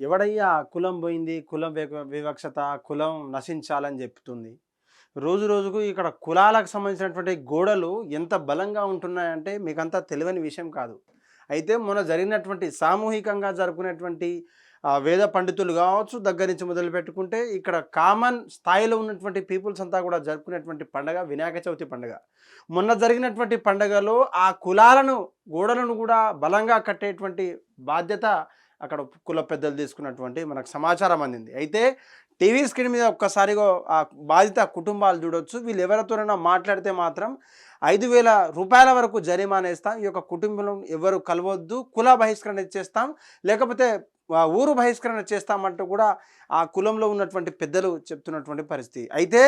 ఎవడయ్యా కులం పోయింది? కులం వివ- వివక్షత కులం నశించాలని చెప్తుంది. రోజు రోజుకు ఇక్కడ కులాలకు సంబంధించినటువంటి గోడలు ఎంత బలంగా ఉంటున్నాయంటే మీకంతా తెలియని విషయం కాదు. అయితే మొన్న జరిగినటువంటి సామూహికంగా జరుపుకునేటువంటి వేద పండితులు కావచ్చు దగ్గర నుంచి మొదలు పెట్టుకుంటే ఇక్కడ కామన్ స్థాయిలో ఉన్నటువంటి పీపుల్స్ అంతా కూడా జరుపుకునేటువంటి పండగ వినాయక చవితి పండగ. మొన్న జరిగినటువంటి పండగలో ఆ కులాలను గోడలను కూడా బలంగా కట్టేటువంటి బాధ్యత అక్కడ కుల పెద్దలు తీసుకున్నటువంటి మనకు సమాచారం అందింది. అయితే టీవీ స్క్రీన్ మీద ఒక్కసారిగా ఆ బాధిత కుటుంబాలు చూడొచ్చు. వీళ్ళు ఎవరితోనైనా మాట్లాడితే మాత్రం ఐదు వేల రూపాయల వరకు జరిమానా ఇస్తాం. ఈ యొక్క కుటుంబంలో ఎవరు కలవద్దు. కుల బహిష్కరణ ఇచ్చేస్తాం లేకపోతే ఊరు బహిష్కరణ చేస్తామంటూ కూడా ఆ కులంలో ఉన్నటువంటి పెద్దలు చెప్తున్నటువంటి పరిస్థితి. అయితే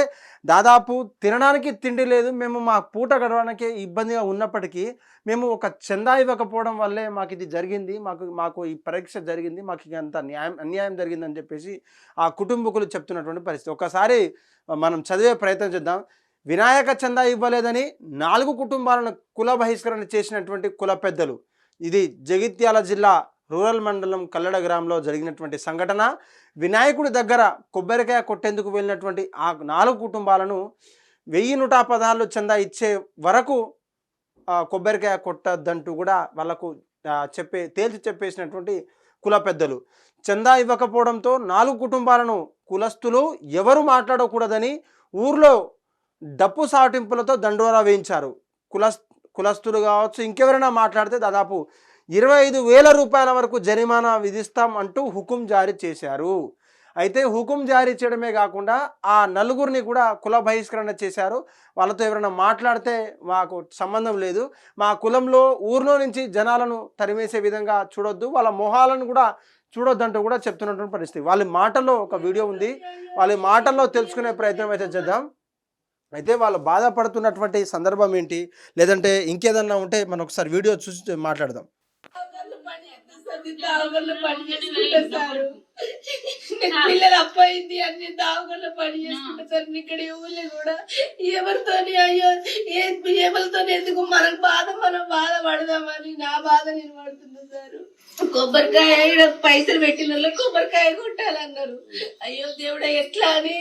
దాదాపు తినడానికి తిండి లేదు మేము మా పూట గడవడానికి ఇబ్బందిగా ఉన్నప్పటికీ మేము ఒక చందా ఇవ్వకపోవడం వల్లే మాకు ఇది జరిగింది మాకు మాకు ఈ పరీక్ష జరిగింది మాకు ఇక అంత న్యాయం అన్యాయం జరిగిందని చెప్పేసి ఆ కుటుంబకులు చెప్తున్నటువంటి పరిస్థితి. ఒకసారి మనం చదివే ప్రయత్నం చేద్దాం. వినాయక చందా ఇవ్వలేదని నాలుగు కుటుంబాలను కుల బహిష్కరణ చేసినటువంటి కుల పెద్దలు. ఇది జగిత్యాల జిల్లా రూరల్ మండలం కల్లడ గ్రామంలో జరిగినటువంటి సంఘటన వినాయకుడి దగ్గర కొబ్బరికాయ కొట్టేందుకు వెళ్ళినటువంటి ఆ నాలుగు కుటుంబాలను వెయ్యి నూట పదాలు చందా ఇచ్చే వరకు కొబ్బరికాయ కొట్టద్దంటూ కూడా వాళ్ళకు చెప్పే తేల్చి చెప్పేసినటువంటి కుల పెద్దలు. చందా ఇవ్వకపోవడంతో నాలుగు కుటుంబాలను కులస్తులు ఎవరు మాట్లాడకూడదని ఊర్లో డప్పు సాటింపులతో దండోరా వేయించారు. కులస్ కులస్తులు కావచ్చు ఇంకెవరైనా మాట్లాడితే దాదాపు ఇరవై ఐదు వేల రూపాయల వరకు జరిమానా విధిస్తాం అంటూ హుకుం జారీ చేశారు. అయితే హుకుం జారీ చేయడమే కాకుండా ఆ నలుగురిని కూడా కుల బహిష్కరణ చేశారు. వాళ్ళతో ఎవరైనా మాట్లాడితే మాకు సంబంధం లేదు. మా కులంలో ఊర్లో నుంచి జనాలను తరిమేసే విధంగా చూడొద్దు. వాళ్ళ మొహాలను కూడా చూడొద్దంటూ కూడా చెప్తున్నటువంటి పరిస్థితి. వాళ్ళ మాటల్లో ఒక వీడియో ఉంది. వాళ్ళ మాటల్లో తెలుసుకునే ప్రయత్నం అయితే చేద్దాం. అయితే వాళ్ళు బాధపడుతున్నటువంటి సందర్భం ఏంటి? లేదంటే ఇంకేదన్నా ఉంటే మనం ఒకసారి వీడియో చూసి మాట్లాడదాం. of the చేస్తుంది దావగళ్ళు పని చేసుకుంటా సారు. నేను పిల్లలు అప్పయింది అన్ని దావగళ్ళు పని చేసుకుంటా సార్. ఇక్కడ ఊళ్ళో కూడా ఎవరితోని అయ్యో ఏ ఎవరితో ఎందుకు మనకు బాధ మనం బాధ పడదామని నా బాధ నేను పడుతున్నా సార్? కొబ్బరికాయ పైసలు పెట్టిన వాళ్ళు కొబ్బరికాయ కొట్టాలన్నారు. అయ్యో దేవుడా ఎట్లా అని?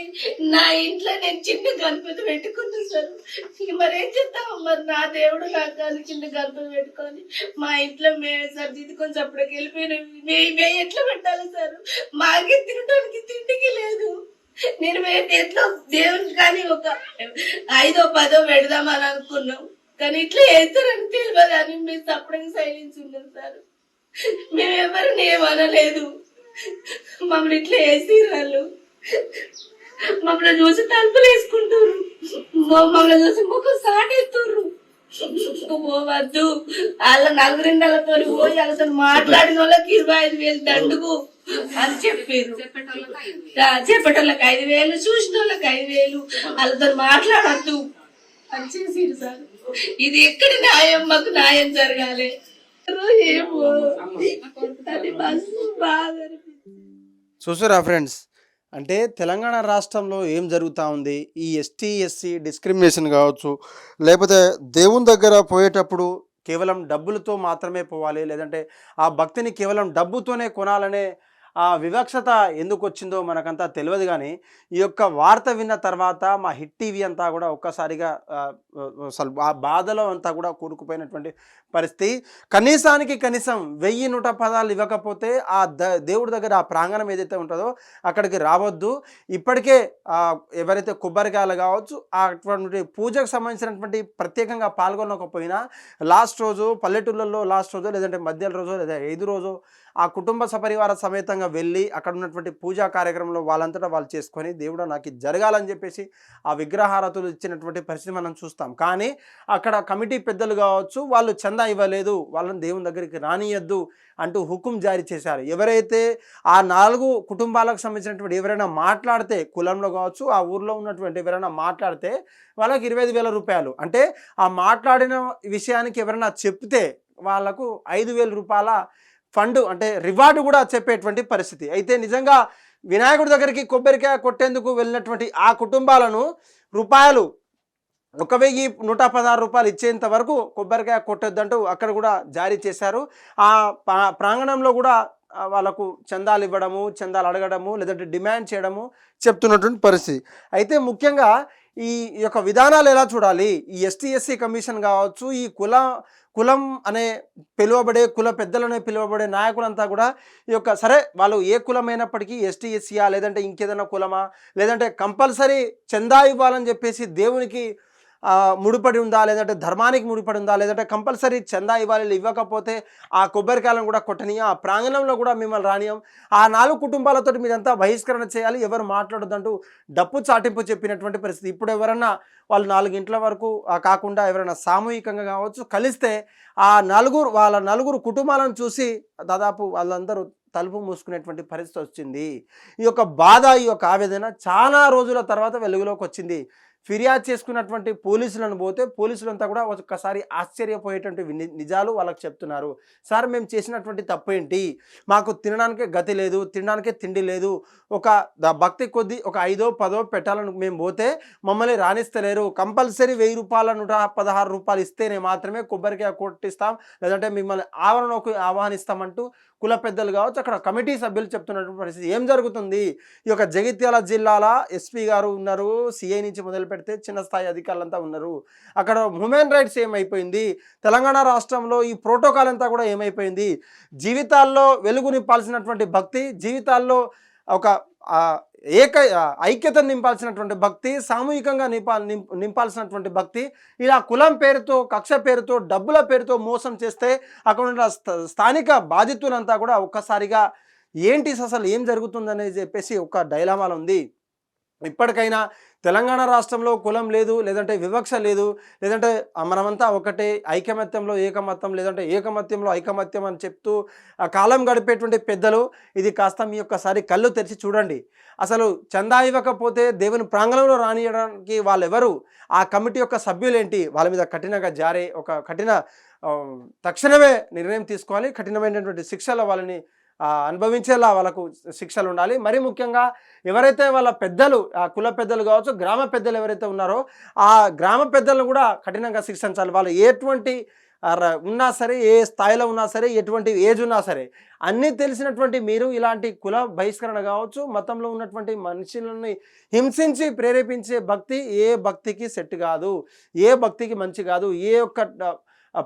నా ఇంట్లో నేను చిన్న గణపతి పెట్టుకున్నా సార్. మరి ఏం చేద్దాం మరి నా దేవుడు నాకు కానీ చిన్న గణపతి పెట్టుకొని మా ఇంట్లో మేము సార్. దిద్దుకొని అప్పటికి మేము ఎట్లా పెట్టాలి సార్? మాకే తినడానికి తిండికి లేదు. నేను మేము ఎట్లా దేవునికి కానీ ఒక ఐదో పదో పెడదామని అనుకున్నాం. కానీ ఇట్లా వేస్తారని తెలియదు అని మేము తప్పడానికి సైలెన్స్ ఉన్నాం సార్. మేము ఎవరిని ఏమనలేదు. మమ్మల్ని ఇట్లా వేసి వాళ్ళు. మమ్మల్ని చూసి తలుపులు వేసుకుంటారు మమ్మల్ని చూసి ముఖం సాటేస్తుర్రు. పోవద్దు వాళ్ళ నలుగురిండలతో పోయి వాళ్ళతో మాట్లాడిన వాళ్ళకి ఇరవై ఐదు వేలు దండుకు అని చెప్పారు చెప్పేటోళ్ళకి ఐదు వేలు చూసిన వాళ్ళకి ఐదు వేలు. వాళ్ళతో మాట్లాడద్దు. అని చేసిరు సార్. ఇది ఎక్కడి న్యాయం? మాకు న్యాయం జరగాలి. ఏమో. అది అనిపించింది. చూసారా ఫ్రెండ్స్? అంటే తెలంగాణ రాష్ట్రంలో ఏం జరుగుతూ ఉంది? ఈ ఎస్టీ ఎస్సీ డిస్క్రిమినేషన్ కావచ్చు లేకపోతే దేవుని దగ్గర పోయేటప్పుడు కేవలం డబ్బులతో మాత్రమే పోవాలి లేదంటే ఆ భక్తిని కేవలం డబ్బుతోనే కొనాలనే ఆ వివక్షత ఎందుకు వచ్చిందో మనకంతా తెలియదు కానీ ఈ యొక్క వార్త విన్న తర్వాత మా హిట్ టీవీ అంతా కూడా ఒక్కసారిగా అసలు ఆ బాధలో అంతా కూడా కూరుకుపోయినటువంటి పరిస్థితి. కనీసానికి కనీసం వెయ్యి నూట పదాలు ఇవ్వకపోతే ఆ ద దేవుడి దగ్గర ఆ ప్రాంగణం ఏదైతే ఉంటుందో అక్కడికి రావద్దు. ఇప్పటికే ఎవరైతే కొబ్బరికాయలు కావచ్చు ఆ అటువంటి పూజకు సంబంధించినటువంటి ప్రత్యేకంగా పాల్గొనకపోయినా లాస్ట్ రోజు పల్లెటూళ్ళల్లో లాస్ట్ రోజు లేదంటే మధ్యలో రోజు లేదా ఐదు రోజు ఆ కుటుంబ సపరివార సమేతంగా వెళ్ళి అక్కడ ఉన్నటువంటి పూజా కార్యక్రమంలో వాళ్ళంతటా వాళ్ళు చేసుకొని దేవుడు నాకు జరగాలని చెప్పేసి ఆ విగ్రహారతులు ఇచ్చినటువంటి పరిస్థితి మనం చూస్తాం. కానీ అక్కడ కమిటీ పెద్దలు కావచ్చు వాళ్ళు చందా ఇవ్వలేదు వాళ్ళని దేవుని దగ్గరికి రానియద్దు అంటూ హుకుం జారీ చేశారు. ఎవరైతే ఆ నాలుగు కుటుంబాలకు సంబంధించినటువంటి ఎవరైనా మాట్లాడితే కులంలో కావచ్చు ఆ ఊర్లో ఉన్నటువంటి ఎవరైనా మాట్లాడితే వాళ్ళకి ఇరవై ఐదు వేల రూపాయలు. అంటే ఆ మాట్లాడిన విషయానికి ఎవరైనా చెప్తే వాళ్ళకు ఐదు వేల రూపాయల ఫండ్ అంటే రివార్డు కూడా చెప్పేటువంటి పరిస్థితి. అయితే నిజంగా వినాయకుడి దగ్గరికి కొబ్బరికాయ కొట్టేందుకు వెళ్ళినటువంటి ఆ కుటుంబాలను రూపాయలు ఒక వెయ్యి నూట పదహారు రూపాయలు ఇచ్చేంత వరకు కొబ్బరికాయ కొట్టొద్దంటూ అక్కడ కూడా జారీ చేశారు. ఆ ప్రాంగణంలో కూడా వాళ్ళకు చందాలు ఇవ్వడము చందాలు అడగడము లేదంటే డిమాండ్ చేయడము చెప్తున్నటువంటి పరిస్థితి. అయితే ముఖ్యంగా ఈ యొక్క విధానాలు ఎలా చూడాలి? ఈ ఎస్టీ ఎస్సీ కమిషన్ కావచ్చు ఈ కుల కులం అనే పిలువబడే కుల పెద్దలనే పిలువబడే నాయకులంతా కూడా ఈ యొక్క సరే వాళ్ళు ఏ కులమైనప్పటికీ ఎస్టీ ఎస్సీయా లేదంటే ఇంకేదైనా కులమా? లేదంటే కంపల్సరీ చందా ఇవ్వాలని చెప్పేసి దేవునికి ముడిపడి ఉందా లేదంటే ధర్మానికి ముడిపడి ఉందా లేదంటే కంపల్సరీ చందా ఇవ్వాలి ఇవ్వకపోతే ఆ కొబ్బరికాయలను కూడా కొట్టనీయం? ఆ ప్రాంగణంలో కూడా మిమ్మల్ని రానియం. ఆ నాలుగు కుటుంబాలతో మీరంతా బహిష్కరణ చేయాలి ఎవరు మాట్లాడొద్దంటూ డప్పు చాటింపు చెప్పినటువంటి పరిస్థితి. ఇప్పుడు ఎవరన్నా వాళ్ళు నాలుగింట్ల వరకు కాకుండా ఎవరైనా సామూహికంగా కావచ్చు కలిస్తే ఆ నలుగురు వాళ్ళ నలుగురు కుటుంబాలను చూసి దాదాపు వాళ్ళందరూ తలుపు మూసుకునేటువంటి పరిస్థితి వచ్చింది. ఈ యొక్క బాధ ఈ యొక్క ఆవేదన చాలా రోజుల తర్వాత వెలుగులోకి వచ్చింది. ఫిర్యాదు చేసుకున్నటువంటి పోలీసులను పోతే పోలీసులంతా కూడా ఒక్కసారి ఆశ్చర్యపోయేటువంటి ని- నిజాలు వాళ్ళకి చెప్తున్నారు. సార్ మేము చేసినటువంటి తప్పు ఏంటి మాకు తినడానికే గతి లేదు తినడానికే తిండి లేదు. ఒక భక్తి కొద్దీ ఒక ఐదో పదో పెట్టాలని మేము పోతే మమ్మల్ని రాణిస్తలేరు. కంపల్సరీ వెయ్యి రూపాయల నూట పదహారు రూపాయలు ఇస్తేనే మాత్రమే కొబ్బరికాయ కొట్టిస్తాం. లేదంటే మిమ్మల్ని ఆవరణకు ఆహ్వానిస్తామంటూ కుల పెద్దలు కావచ్చు అక్కడ కమిటీ సభ్యులు చెప్తున్నటువంటి పరిస్థితి. ఏం జరుగుతుంది? ఈ యొక్క జగిత్యాల జిల్లాల ఎస్పీ గారు ఉన్నారు సిఐ నుంచి మొదలు పెడితే చిన్న స్థాయి అధికారులంతా ఉన్నారు. అక్కడ హ్యూమెన్ రైట్స్ ఏమైపోయింది? తెలంగాణ రాష్ట్రంలో ఈ ప్రోటోకాల్ అంతా కూడా ఏమైపోయింది? జీవితాల్లో వెలుగు నింపాల్సినటువంటి భక్తి జీవితాల్లో ఒక ఏక ఐక్యతను నింపాల్సినటువంటి భక్తి సామూహికంగా నింపా నింపాల్సినటువంటి భక్తి ఇలా కులం పేరుతో కక్ష పేరుతో డబ్బుల పేరుతో మోసం చేస్తే అక్కడ ఉన్న స్థ- స్థానిక బాధితులంతా కూడా ఒక్కసారిగా ఏంటి అసలు ఏం జరుగుతుందనేది చెప్పేసి ఒక డైలామాలు ఉంది. ఇప్పటికైనా తెలంగాణ రాష్ట్రంలో కులం లేదు లేదంటే వివక్ష లేదు లేదంటే మనమంతా ఒకటే ఐకమత్యంలో ఏకమత్యం లేదంటే ఏకమత్యంలో ఐకమత్యం అని చెప్తూ ఆ కాలం గడిపేటువంటి పెద్దలు ఇది కాస్త మీ యొక్కసారి కళ్ళు తెరిచి చూడండి. అసలు చందా ఇవ్వకపోతే దేవుని ప్రాంగణంలో రానియడానికి వాళ్ళెవరు? ఆ కమిటీ యొక్క సభ్యులేంటి? వాళ్ళ మీద కఠినంగా జారే ఒక కఠిన తక్షణమే నిర్ణయం తీసుకోవాలి. కఠినమైనటువంటి శిక్షలు వాళ్ళని అనుభవించేలా వాళ్ళకు శిక్షలు ఉండాలి మరి ముఖ్యంగా ఎవరైతే వాళ్ళ పెద్దలు కుల పెద్దలు కావచ్చు గ్రామ పెద్దలు ఎవరైతే ఉన్నారో ఆ గ్రామ పెద్దలను కూడా కఠినంగా శిక్షించాలి. వాళ్ళు ఎటువంటి ఉన్నా సరే ఏ స్థాయిలో ఉన్నా సరే ఎటువంటి ఏజ్ ఉన్నా సరే అన్నీ తెలిసినటువంటి మీరు ఇలాంటి కుల బహిష్కరణ కావచ్చు మతంలో ఉన్నటువంటి మనుషులని హింసించి ప్రేరేపించే భక్తి ఏ భక్తికి సెట్ కాదు. ఏ భక్తికి మంచి కాదు. ఏ ఒక్క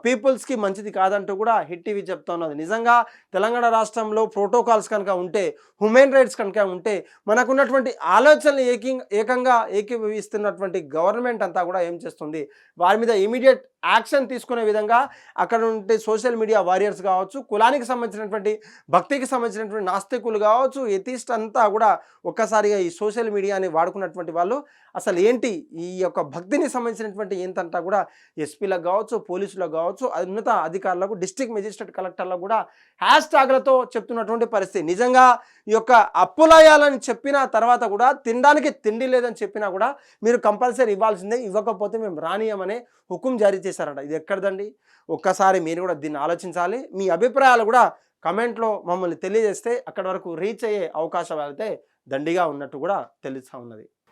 పీపుల్స్కి మంచిది కాదంటూ కూడా హిట్ టీవీ చెప్తా ఉన్నది. నిజంగా తెలంగాణ రాష్ట్రంలో ప్రోటోకాల్స్ కనుక ఉంటే హ్యూమెన్ రైట్స్ కనుక ఉంటే మనకున్నటువంటి ఆలోచనలు ఏకీ ఏకంగా ఏకీభవిస్తున్నటువంటి గవర్నమెంట్ అంతా కూడా ఏం చేస్తుంది? వారి మీద ఇమీడియట్ యాక్షన్ తీసుకునే విధంగా అక్కడ ఉంటే సోషల్ మీడియా వారియర్స్ కావచ్చు కులానికి సంబంధించినటువంటి భక్తికి సంబంధించినటువంటి నాస్తికులు కావచ్చు ఎథిస్ట్ అంతా కూడా ఒక్కసారిగా ఈ సోషల్ మీడియాని వాడుకున్నటువంటి వాళ్ళు అసలు ఏంటి ఈ యొక్క భక్తిని సంబంధించినటువంటి ఏంటంటా కూడా ఎస్పీలకు కావచ్చు పోలీసులకు కావచ్చు ఉన్నత అధికారులకు డిస్ట్రిక్ట్ మెజిస్ట్రేట్ కలెక్టర్లకు కూడా హ్యాష్ ట్యాగ్లతో చెప్తున్నటువంటి పరిస్థితి. నిజంగా ఈ యొక్క అప్పులయాలని చెప్పిన తర్వాత కూడా తినడానికి తిండి లేదని చెప్పినా కూడా మీరు కంపల్సరీ ఇవ్వాల్సిందే ఇవ్వకపోతే మేము రానియమనే హుకుం జారీ చేశారంట. ఇది ఎక్కడదండి? ఒక్కసారి మీరు కూడా దీన్ని ఆలోచించాలి. మీ అభిప్రాయాలు కూడా కమెంట్లో మమ్మల్ని తెలియజేస్తే అక్కడి వరకు రీచ్ అయ్యే అవకాశం అయితే దండిగా ఉన్నట్టు కూడా తెలుస్తూ ఉన్నది.